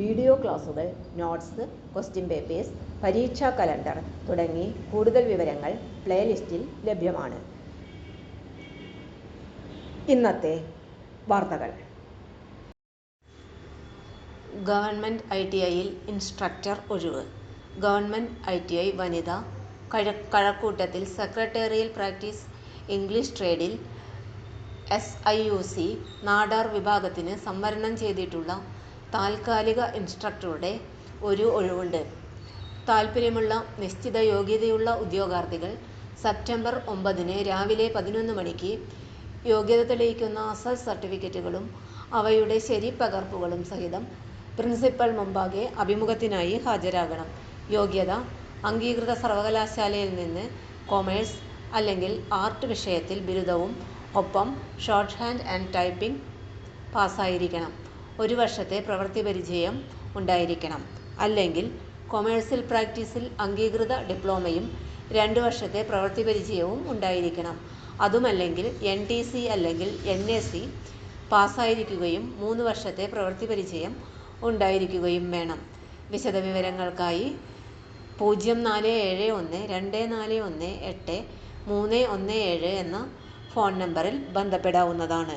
Video ക്ലാസുകൾ notes question papers പരീക്ഷാ calendar തുടങ്ങി കൂടുതൽ വിവരങ്ങൾ പ്ലേലിസ്റ്റിൽ ലഭ്യമാണ്. ഇന്നത്തെ വാർത്തകൾ. ഗവൺമെന്റ് ഐ ടി ഐയിൽ ഇൻസ്ട്രക്ടർ ഒഴിവ്. ഗവൺമെന്റ് ഐ ടി ഐ വനിത കഴ കഴക്കൂട്ടത്തിൽ secretarial practice English ട്രേഡിൽ S I U C Nadar വിഭാഗത്തിന് സംവരണം ചെയ്തിട്ടുള്ള താൽക്കാലിക ഇൻസ്ട്രക്ടറുടെ ഒരു ഒഴിവുണ്ട്. താൽപ്പര്യമുള്ള നിശ്ചിത യോഗ്യതയുള്ള ഉദ്യോഗാർത്ഥികൾ സെപ്റ്റംബർ ഒമ്പതിന് രാവിലെ പതിനൊന്ന് മണിക്ക് യോഗ്യത തെളിയിക്കുന്ന അസൽ സർട്ടിഫിക്കറ്റുകളും അവയുടെ ശരിപ്പകർപ്പുകളും സഹിതം പ്രിൻസിപ്പൽ മുമ്പാകെ അഭിമുഖത്തിനായി ഹാജരാകണം. യോഗ്യത അംഗീകൃത സർവകലാശാലയിൽ നിന്ന് കൊമേഴ്സ് അല്ലെങ്കിൽ ആർട്ട് വിഷയത്തിൽ ബിരുദവും ഒപ്പം ഷോർട്ട് ഹാൻഡ് ആൻഡ് ടൈപ്പിംഗ് പാസ്സായിരിക്കണം. ഒരു വർഷത്തെ പ്രവൃത്തി പരിചയം ഉണ്ടായിരിക്കണം. അല്ലെങ്കിൽ കൊമേഴ്സ്യൽ പ്രാക്ടീസിൽ അംഗീകൃത ഡിപ്ലോമയും രണ്ട് വർഷത്തെ പ്രവൃത്തി പരിചയവും ഉണ്ടായിരിക്കണം. അതുമല്ലെങ്കിൽ എൻ ടി സി അല്ലെങ്കിൽ എൻ എ സി പാസ്സായിരിക്കുകയും മൂന്ന് വർഷത്തെ പ്രവൃത്തി പരിചയം ഉണ്ടായിരിക്കുകയും വേണം. വിശദവിവരങ്ങൾക്കായി പൂജ്യം നാല് ഏഴ് ഒന്ന് രണ്ട് നാല് ഒന്ന് എട്ട് മൂന്ന് ഒന്ന് ഏഴ് എന്ന ഫോൺ നമ്പറിൽ ബന്ധപ്പെടാവുന്നതാണ്.